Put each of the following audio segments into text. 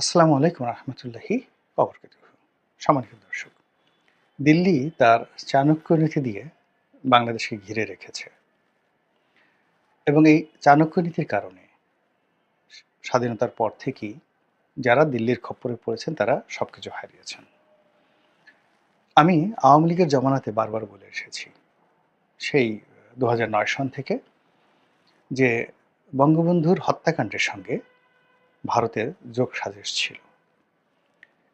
আসসালামু আলাইকুম রহমতুল্লাহি অবরকাত দর্শক, দিল্লি তার চাণক্য নীতি দিয়ে বাংলাদেশকে ঘিরে রেখেছে। এবং এই চাণক্য নীতির কারণে স্বাধীনতার পর থেকেই যারা দিল্লির খপ্পরে পড়েছেন, তারা সব কিছু হারিয়েছেন। আমি আওয়ামী লীগের জমানাতে বারবার বলে এসেছি, সেই দু হাজার নয় সন থেকে যে বঙ্গবন্ধুর হত্যাকাণ্ডের সঙ্গে ভারতের যোগ সাজেশ ছিল।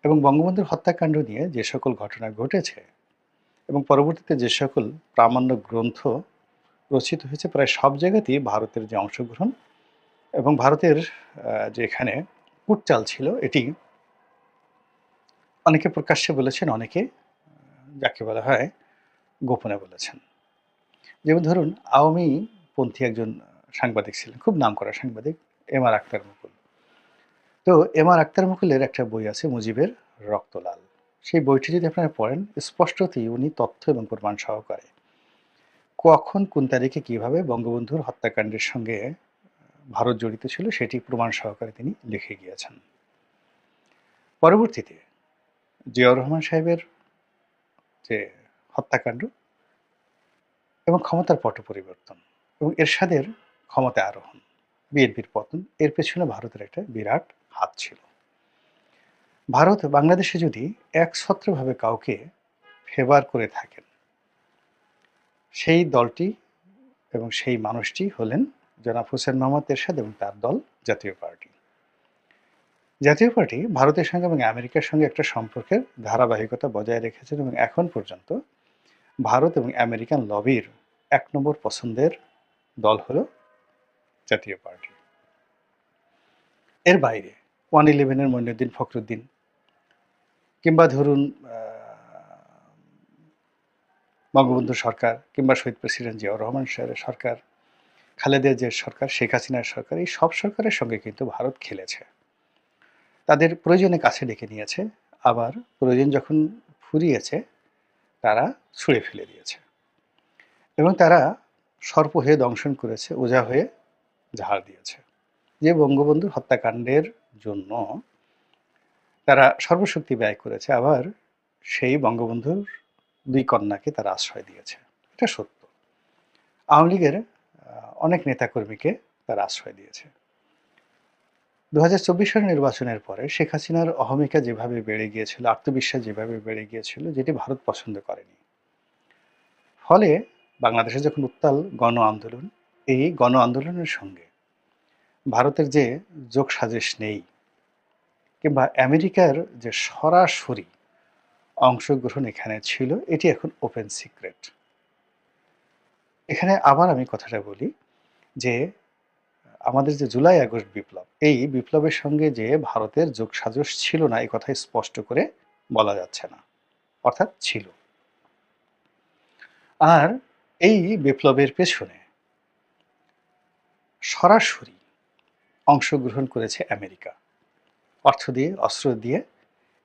এবং বঙ্গবন্ধুর হত্যাকাণ্ড নিয়ে যে সকল ঘটনা ঘটেছে এবং পরবর্তীতে যে সকল প্রামাণ্য গ্রন্থ রচিত হয়েছে, প্রায় সব জায়গাতেই ভারতের যে অংশগ্রহণ এবং ভারতের যে এখানে কুটচাল ছিল, এটি অনেকে প্রকাশ্যে বলেছেন, অনেকে যাকে বলা হয় গোপনে বলেছেন। যেমন ধরুন, আওয়ামী পন্থী একজন সাংবাদিক ছিলেন, খুব নাম করা সাংবাদিক, এম আর আক্তার মুকুল। তো এম আর আক্তার মুকুলের একটা বই আছে মুজিবের রক্তলাল। সেই বইটি যদি আপনারা পড়েন, স্পষ্টতই উনি তথ্য এবং প্রমাণ সহকারে। কখন, কোন তারিখে, কীভাবে বঙ্গবন্ধুর হত্যাকাণ্ডের সঙ্গে ভারত জড়িত ছিল সেটি প্রমাণ সহকারে তিনি লিখে গিয়েছেন। পরবর্তীতে জিয়াউর রহমান সাহেবের যে হত্যাকাণ্ড এবং ক্ষমতার পট পরিবর্তন এবং এরশাদের ক্ষমতা আরোহণ, বিএনপির পতন, এর পেছনে ভারতের একটা বিরাট হাত ছিল। ভারত বাংলাদেশে যদি একছত্রভাবে কাউকে ফেভার করে থাকেন, সেই দলটি এবং সেই মানুষটি হলেন জনাব হোসেন মোহাম্মদ এরশাদ এবং তার দল জাতীয় পার্টি। জাতীয় পার্টি ভারতের সঙ্গে এবং আমেরিকার সঙ্গে একটা সম্পর্কের ধারাবাহিকতা বজায় রেখেছেন এবং এখন পর্যন্ত ভারত এবং আমেরিকান লবির এক নম্বর পছন্দের দল হল জাতীয় পার্টি। এর বাইরে ওয়ান ইলেভেনের মইনুদ্দিন ফখরুদ্দিন। কিংবা ধরুন বঙ্গবন্ধু সরকার কিংবা শহীদ প্রেসিডেন্ট জিয়াউর রহমান সাহেবের সরকার, খালেদা যে সরকার, শেখ হাসিনার সরকার, এই সব সরকারের সঙ্গে কিন্তু ভারত খেলেছে। তাদের প্রয়োজনে কাছে ডেকে নিয়েছে, আবার প্রয়োজন যখন ফুরিয়েছে, তারা ছুঁড়ে ফেলে দিয়েছে। এবং তারা সর্প হয়ে দংশন করেছে, ওঝা হয়ে ঝাড় দিয়েছে। যে বঙ্গবন্ধুর হত্যাকাণ্ডের জন্য তারা সর্বশক্তি ব্যয় করেছে, আবার সেই বঙ্গবন্ধুর দুই কন্যাকে তারা আশ্রয় দিয়েছে। এটা সত্য। আওয়ামী লীগের অনেক নেতাকর্মীকে তারা আশ্রয় দিয়েছে। দু হাজার চব্বিশ সালের নির্বাচনের পরে শেখ হাসিনার অহমিকা যেভাবে বেড়ে গিয়েছিল, আত্মবিশ্বাস যেভাবে বেড়ে গিয়েছিল, যেটি ভারত পছন্দ করেনি। ফলে বাংলাদেশে যখন উত্তাল গণ আন্দোলন, এই গণ আন্দোলনের সঙ্গে ভারতের যে যোগ সাজেশ নেই কিংবা আমেরিকার যে সরাসরি অংশগ্রহণ এখানে ছিল, এটি এখন ওপেন সিক্রেট এখানে আবার আমি কথাটা বলি যে, আমাদের যে জুলাই আগস্ট বিপ্লব, এই বিপ্লবের সঙ্গে যে ভারতের যোগ সাজস ছিল না এই কথাই স্পষ্ট করে বলা যাচ্ছে না, অর্থাৎ ছিল। আর এই বিপ্লবের পেছনে সরাসরি অংশগ্রহণ করেছে আমেরিকা। অর্থ দিয়ে, অস্ত্র দিয়ে,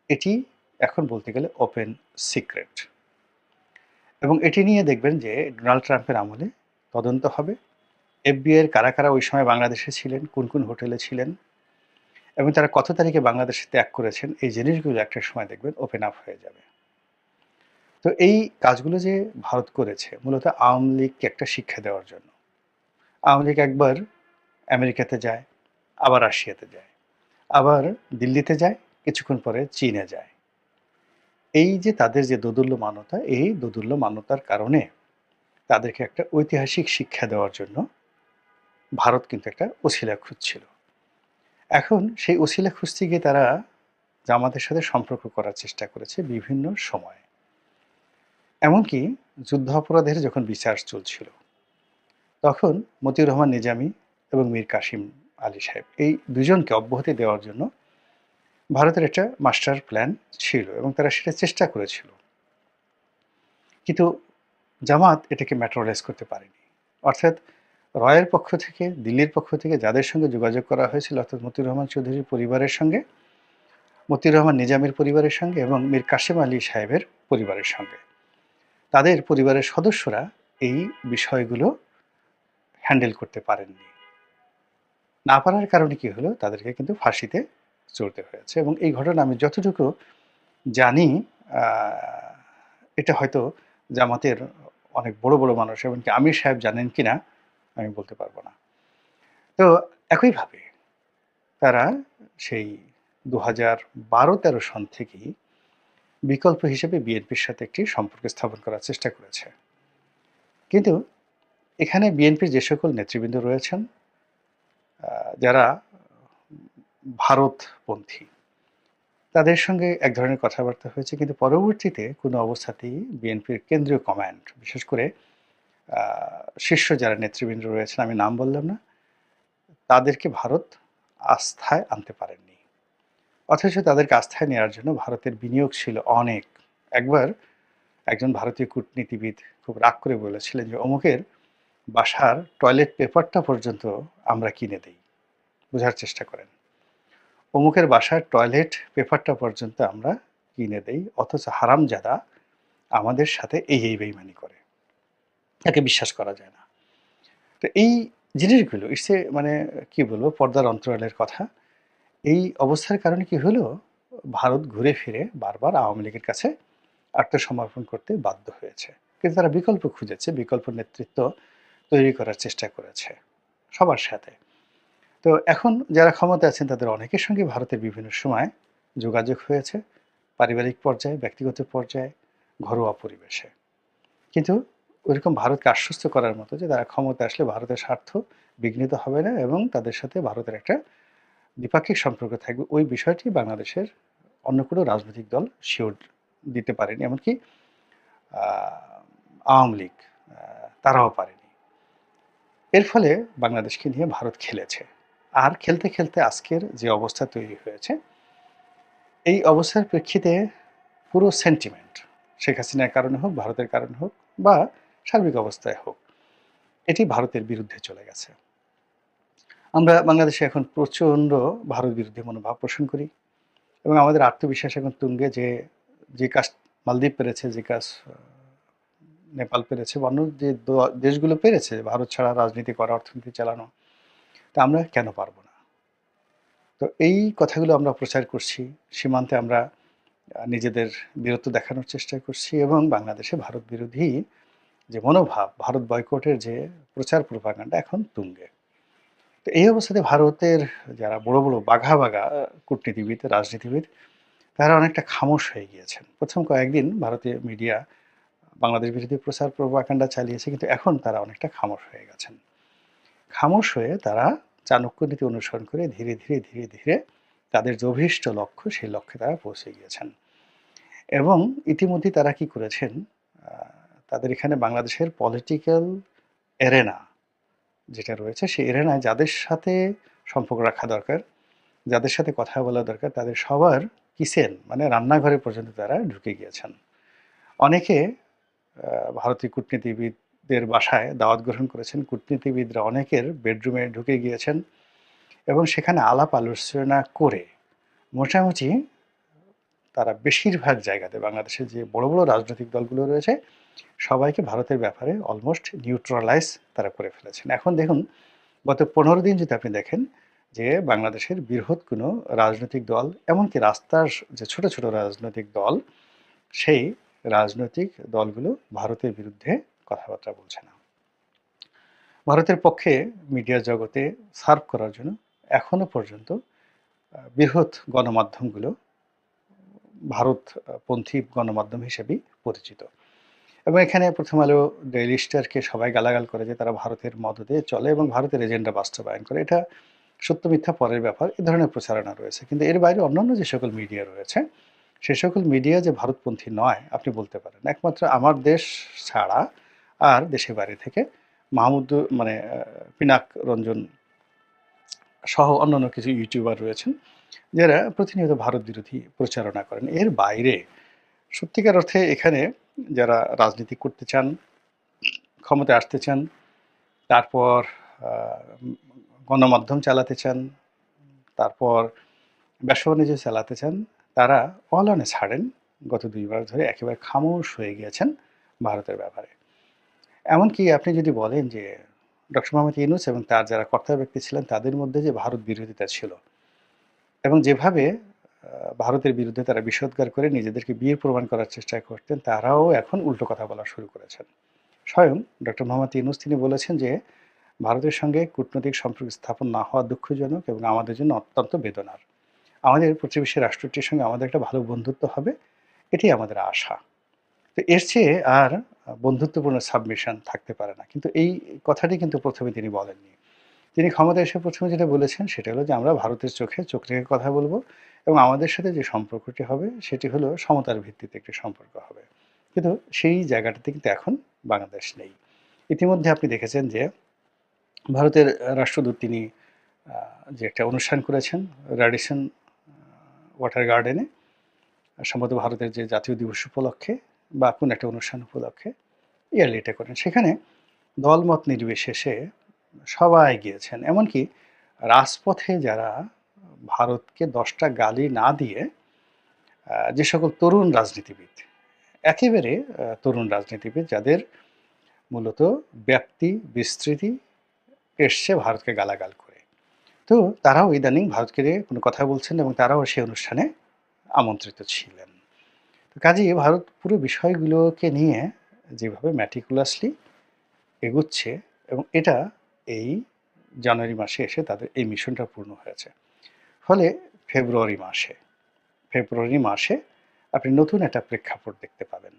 এটি এখন বলতে গেলে ওপেন সিক্রেট এবং এটি নিয়ে দেখবেন যে ডোনাল্ড ট্রাম্পের আমলে তদন্ত হবে। এফবিআইয়ের কারা কারা ওই সময় বাংলাদেশে ছিলেন, কোন কোন হোটেলে ছিলেন, এবং তারা কত তারিখে বাংলাদেশে ত্যাগ করেছেন, এই জিনিসগুলো একটা সময় দেখবেন ওপেন আপ হয়ে যাবে। তো এই কাজগুলো যে ভারত করেছে, মূলত আওয়ামী লীগকে একটা শিক্ষা দেওয়ার জন্য। আওয়ামী লীগ একবার আমেরিকাতে যায় আবার রাশিয়াতে যায়, আবার দিল্লিতে যায়, কিছুক্ষণ পরে চীনে যায়। এই যে তাদের যে দোদুল্য মান্যতা এই দোদুল্য মান্যতার কারণে তাদেরকে একটা ঐতিহাসিক শিক্ষা দেওয়ার জন্য ভারত কিন্তু একটা ওসিলা খুঁজছিল। এখন সেই ওসিলা খুঁজতে গিয়ে তারা জামাতের সাথে সম্পর্ক করার চেষ্টা করেছে বিভিন্ন সময়ে। এমনকি যুদ্ধ অপরাধের যখন বিচার চলছিল, তখন মতিউর রহমান নিজামী এবং মীর কাসিম আলী সাহেব। এই দুজনকে অব্যাহতি দেওয়ার জন্য ভারতের একটা মাস্টার প্ল্যান ছিল এবং তারা সেটা চেষ্টা করেছিল। কিন্তু জামাত এটাকে ম্যাটারালাইজ করতে পারেনি। অর্থাৎ রয়ের পক্ষ থেকে, দিল্লির পক্ষ থেকে যাদের সঙ্গে যোগাযোগ করা হয়েছিল, অর্থাৎ মতিউর রহমান চৌধুরীর পরিবারের সঙ্গে, মতিউর রহমান নিজামের পরিবারের সঙ্গে এবং মীর কাশেম আলী সাহেবের পরিবারের সঙ্গে। তাদের পরিবারের সদস্যরা এই বিষয়গুলো হ্যান্ডেল করতে পারেননি। না পারার কারণে কি হলো? তাদেরকে কিন্তু ফাঁসিতে চলতে হয়েছে এবং এই ঘটনা আমি যতটুকু জানি এটা হয়তো জামাতের অনেক বড় বড় মানুষ এমনকি আমির সাহেব জানেন কি না, আমি বলতে পারব না। তো একইভাবে তারা সেই দু হাজার বারো তেরো সন থেকেই বিকল্প হিসেবে বিএনপির সাথে একটি সম্পর্ক স্থাপন করার চেষ্টা করেছে। কিন্তু এখানে বিএনপির যে সকল নেতৃবৃন্দ রয়েছেন যারা ভারতপন্থী, তাদের সঙ্গে এক ধরনের কথাবার্তা হয়েছে, কিন্তু পরবর্তীতে কোনো অবস্থাতেই বিএনপির কেন্দ্রীয় কমান্ড, বিশেষ করে শীর্ষ যারা নেতৃবৃন্দ রয়েছেন, আমি নাম বললাম না, তাদেরকে ভারত আস্থায় আনতে পারেননি। অথচ তাদেরকে আস্থায় নেওয়ার জন্য ভারতের বিনিয়োগ ছিল অনেক। একবার একজন ভারতীয় কূটনীতিবিদ খুব রাগ করে বলেছিলেন যে, অমুকের বাসার টয়লেট পেপারটা পর্যন্ত আমরা কিনে দেই। বোঝার চেষ্টা করেন। অমুকের বাসার টয়লেট পেপারটা পর্যন্ত আমরা কিনে দেই, অথচ হারামজাদা আমাদের সাথে এই এই বেইমানি করে। তাকে বিশ্বাস করা যায় না। তো এই জিনিসগুলো ইসে মানে কি বলব, পর্দার অন্তরালের কথা। এই অবস্থার কারণে কি হলো? ভারত ঘুরে ফিরে বারবার আওয়ামী লীগের কাছে আত্মসমর্পণ করতে বাধ্য হয়েছে। কিন্তু তারা বিকল্প খুঁজেছে, বিকল্প নেতৃত্ব তৈরি করার চেষ্টা করেছে সবার সাথে। তো এখন যারা ক্ষমতা আছেন, তাদের অনেকের সঙ্গে ভারতের বিভিন্ন সময় যোগাযোগ হয়েছে, পারিবারিক পর্যায়ে, ব্যক্তিগত পর্যায়ে, ঘরোয়া পরিবেশে। কিন্তু ওইরকম ভারতকে আশ্বস্ত করার মতো যে, তারা ক্ষমতা আসলে ভারতের স্বার্থ বিঘ্নিত হবে না এবং তাদের সাথে ভারতের একটা দ্বিপাক্ষিক সম্পর্ক থাকবে। ওই বিষয়টি বাংলাদেশের অন্য কোনো রাজনৈতিক দল শিওর দিতে পারেনি, এমনকি আওয়ামী লীগ তারাও পারেনি। এর ফলে বাংলাদেশকে নিয়ে ভারত খেলেছে। আর খেলতে খেলতে আজকের যে অবস্থা তৈরি হয়েছে, এই অবস্থার প্রেক্ষিতে পুরো সেন্টিমেন্ট শেখ হাসিনার কারণে হোক, ভারতের কারণে হোক বা সার্বিক অবস্থায় হোক, এটি ভারতের বিরুদ্ধে চলে গেছে। আমরা বাংলাদেশে এখন প্রচণ্ড ভারত বিরুদ্ধে মনোভাব পোষণ করি এবং আমাদের আত্মবিশ্বাস এখন তুঙ্গে যে যে কাজ মালদ্বীপ পেরেছে, যে কাজ নেপাল পেরেছে বা অন্য যে দেশগুলো পেরেছে, ভারত ছাড়া রাজনীতি করা, অর্থনীতি চালানো, তা আমরা কেন পারব না? তো এই কথাগুলো আমরা প্রচার করছি, সীমান্তে আমরা নিজেদের বীরত্ব দেখানোর চেষ্টা করছি এবং বাংলাদেশে ভারত বিরোধী যে মনোভাব, ভারত বয়কটের যে প্রচার প্রপাগান্ডা এখন তুঙ্গে। তো এই অবস্থাতে ভারতের যারা বড় বড় বাঘা বাঘা কূটনীতিবিদ, রাজনীতিবিদ, তারা অনেকটা খামোশ হয়ে গিয়েছেন। প্রথম কয়েকদিন ভারতীয় মিডিয়া বাংলাদেশ বিরোধী প্রচার প্রপাগান্ডা চালিয়েছে, কিন্তু এখন তারা অনেকটা খামোশ হয়ে গেছেন। খামোশ হয়ে তারা চাণক্য নীতি অনুসরণ করে ধীরে ধীরে ধীরে ধীরে তাদের যে অভীষ্ট লক্ষ্য, সেই লক্ষ্যে তারা পৌঁছে গিয়েছেন। এবং ইতিমধ্যে তারা কি করেছেন? তাদের এখানে বাংলাদেশের পলিটিক্যাল এরেনা যেটা রয়েছে, সেই এরেনায় যাদের সাথে সম্পর্ক রাখা দরকার, যাদের সাথে কথা বলা দরকার, তাদের সবার কিচেন মানে রান্নাঘরে পর্যন্ত তারা ঢুকে গিয়েছেন। অনেকে ভারতীয় কূটনীতিবিদদের বাসায় দাওয়াত গ্রহণ করেছেন। কূটনীতিবিদরা অনেকের বেডরুমে ঢুকে গিয়েছেন এবং সেখানে আলাপ আলোচনা করে মোটামুটি তারা বেশিরভাগ জায়গাতে বাংলাদেশের যে বড় বড় রাজনৈতিক দলগুলো রয়েছে, সবাইকে ভারতের ব্যাপারে অলমোস্ট নিউট্রালাইজ তারা করে ফেলেছেন। এখন দেখুন, গত পনেরো দিন যদি আপনি দেখেন যে বাংলাদেশের বৃহৎ কোনো রাজনৈতিক দল, এমনকি রাস্তার যে ছোট ছোট রাজনৈতিক দল, সেই রাজনৈতিক দলগুলো ভারতের বিরুদ্ধে কথাবার্তা বলছে না। ভারতের পক্ষে মিডিয়া জগতে সার্ভ করার জন্য এখনও পর্যন্ত বৃহৎ গণমাধ্যমগুলো ভারতপন্থী গণমাধ্যম হিসেবেই পরিচিত। এবং এখানে প্রথম আলো ডেইলি স্টারকে সবাই গালাগাল করে যে তারা ভারতের মদতে চলে এবং ভারতের এজেন্ডা বাস্তবায়ন করে। এটা সত্য মিথ্যা পরের ব্যাপার, এ ধরনের প্রচারণা রয়েছে। কিন্তু এর বাইরে অন্যান্য যে সকল মিডিয়া রয়েছে সে সকল মিডিয়া যে ভারতপন্থী নয়, আপনি বলতে পারেন। একমাত্র আমার দেশ ছাড়া আর দেশের বাইরে থেকে মাহমুদ মানে পিনাক রঞ্জন সহ অন্যান্য কিছু ইউটিউবার রয়েছেন, যারা প্রতিনিয়ত ভারত বিরোধী প্রচারণা করেন। এর বাইরে সত্যিকার অর্থে এখানে যারা রাজনীতি করতে চান, ক্ষমতায় আসতে চান, তারপর গণমাধ্যম চালাতে চান, তারপর ব্যবসা বাণিজ্য চালাতে চান তারা অলানে ছাড়েন গত দুইবার ধরে একেবারে খামোশ হয়ে গিয়েছেন ভারতের ব্যাপারে এমনকি আপনি যদি বলেন যে ডক্টর মোহাম্মদ ইউনুস এবং তার যারা কর্তা ব্যক্তি ছিলেন তাদের মধ্যে যে ভারত বিরোধিতা ছিল এবং যেভাবে ভারতের বিরুদ্ধে তারা বিষোদ্গার করে নিজেদেরকে বীর প্রমাণ করার চেষ্টা করতেন, তারাও এখন উল্টো কথা বলা শুরু করেছেন। স্বয়ং ডক্টর মোহাম্মদ ইউনূস তিনি বলেছেন যে, "ভারতের সঙ্গে কূটনৈতিক সম্পর্ক স্থাপন না হওয়া দুঃখজনক এবং আমাদের জন্য অত্যন্ত বেদনার। আমাদের প্রতিবেশী রাষ্ট্রটির সঙ্গে আমাদের একটা ভালো বন্ধুত্ব হবে, এটিই আমাদের আশা।" তো এর চেয়ে আর বন্ধুত্বপূর্ণ সাবমিশন থাকতে পারে না। কিন্তু এই কথাটি কিন্তু প্রথমে তিনি বলেননি। তিনি ক্ষমতা এসে প্রথমে যেটা বলেছেন সেটা হলো যে, "আমরা ভারতের চোখে চোখ রেখে কথা বলব এবং আমাদের সাথে যে সম্পর্কটি হবে সেটি হলো সমতার ভিত্তিতে একটি সম্পর্ক হবে।" কিন্তু সেই জায়গাটাতে কিন্তু এখন বাংলাদেশ নেই। ইতিমধ্যে আপনি দেখেছেন যে, ভারতের রাষ্ট্রদূত তিনি যে একটা অনুষ্ঠান করেছেন র্যাডিসন ওয়াটার গার্ডেনে সম্ভবত ভারতের যে জাতীয় দিবস উপলক্ষে বা কোনো একটা অনুষ্ঠান উপলক্ষে ইয়ারলি এটা করেন। সেখানে দলমত নির্বিশেষে সবাই গিয়েছেন। এমনকি রাজপথে যারা ভারতকে দশটা গালি না দিয়ে যে সকল তরুণ রাজনীতিবিদ, একেবারে তরুণ রাজনীতিবিদ যাদের মূলত ব্যাপ্তি, বিস্তৃতি এসছে ভারতকে গালাগাল করে। তো তারাও ইদানিং ভারতকে কোনো কথা বলছেন এবং তারাও সেই অনুষ্ঠানে আমন্ত্রিত ছিলেন। তো কাজেই ভারত পুরো বিষয়গুলোকে নিয়ে যেভাবে ম্যাটিকুলাসলি এগুচ্ছে এবং এটা এই জানুয়ারি মাসে এসে তাদের এই মিশনটা পূর্ণ হয়েছে। ফলে ফেব্রুয়ারি মাসে, ফেব্রুয়ারি মাসে আপনি নতুন একটা প্রেক্ষাপট দেখতে পাবেন।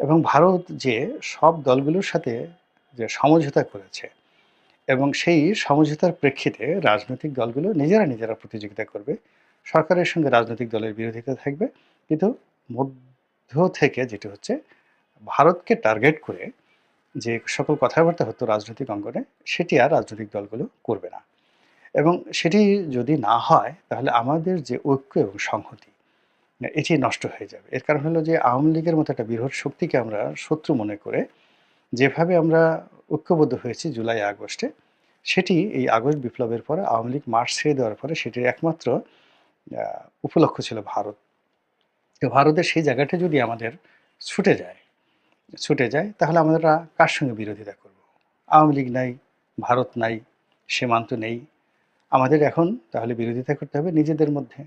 এবং ভারত যে সব দলগুলোর সাথে যে সমঝোতা করেছে এবং সেই সমঝোতার প্রেক্ষিতে রাজনৈতিক দলগুলো নিজেরা, নিজেরা প্রতিযোগিতা করবে। সরকারের সঙ্গে রাজনৈতিক দলের বিরোধিতা থাকবে। কিন্তু মধ্য থেকে যেটি হচ্ছে ভারতকে টার্গেট করে যে সকল কথাবার্তা হতো রাজনৈতিক অঙ্গনে সেটি আর রাজনৈতিক দলগুলো করবে না। এবং সেটি যদি না হয় তাহলে আমাদের যে ঐক্য এবং সংহতি এটি নষ্ট হয়ে যাবে। এর কারণ হলো যে আওয়ামী লীগের মতো একটা বৃহৎ শক্তিকে আমরা শত্রু মনে করে যেভাবে আমরা ঐক্যবদ্ধ হয়েছি জুলাই আগস্টে, সেটি এই আগস্ট বিপ্লবের পরে আওয়ামী লীগ মাঠ ছেড়ে দেওয়ার পরে সেটির একমাত্র উপলক্ষ ছিল ভারত। ভারতের সেই জায়গাটা যদি আমাদের ছুটে যায়, ছুটে যায় তাহলে আমরা কার সঙ্গে বিরোধিতা করব? আওয়ামী লীগ নাই, ভারত নাই, সীমান্ত নেই। আমাদের এখন তাহলে বিরোধিতা করতে হবে নিজেদের মধ্যে।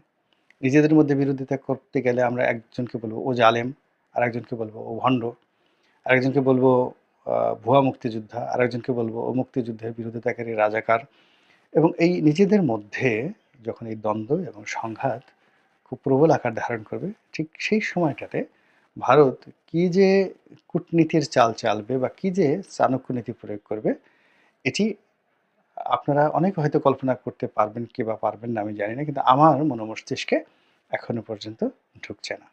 নিজেদের মধ্যে বিরোধিতা করতে গেলে আমরা একজনকে বলব ও জালেম, আর একজনকে বলব ও ভণ্ড, আরেকজনকে বলব ভুয়া মুক্তিযোদ্ধা, আরেকজনকে বলব ও মুক্তিযুদ্ধের বিরোধিতাকারী রাজাকার। এবং এই নিজেদের মধ্যে যখন এই দ্বন্দ্ব এবং সংঘাত খুব প্রবল আকার ধারণ করবে, ঠিক সেই সময়টাতে ভারত কি যে কূটনীতির চাল চালবে বা কি যে চাণক্য নীতি প্রয়োগ করবে, এটি আপনারা অনেক হয়তো কল্পনা করতে পারবেন কি বা পারবেন না আমি জানি না। কিন্তু আমার মনোমস্তিষ্কে এখনও পর্যন্ত ঢুকছে না।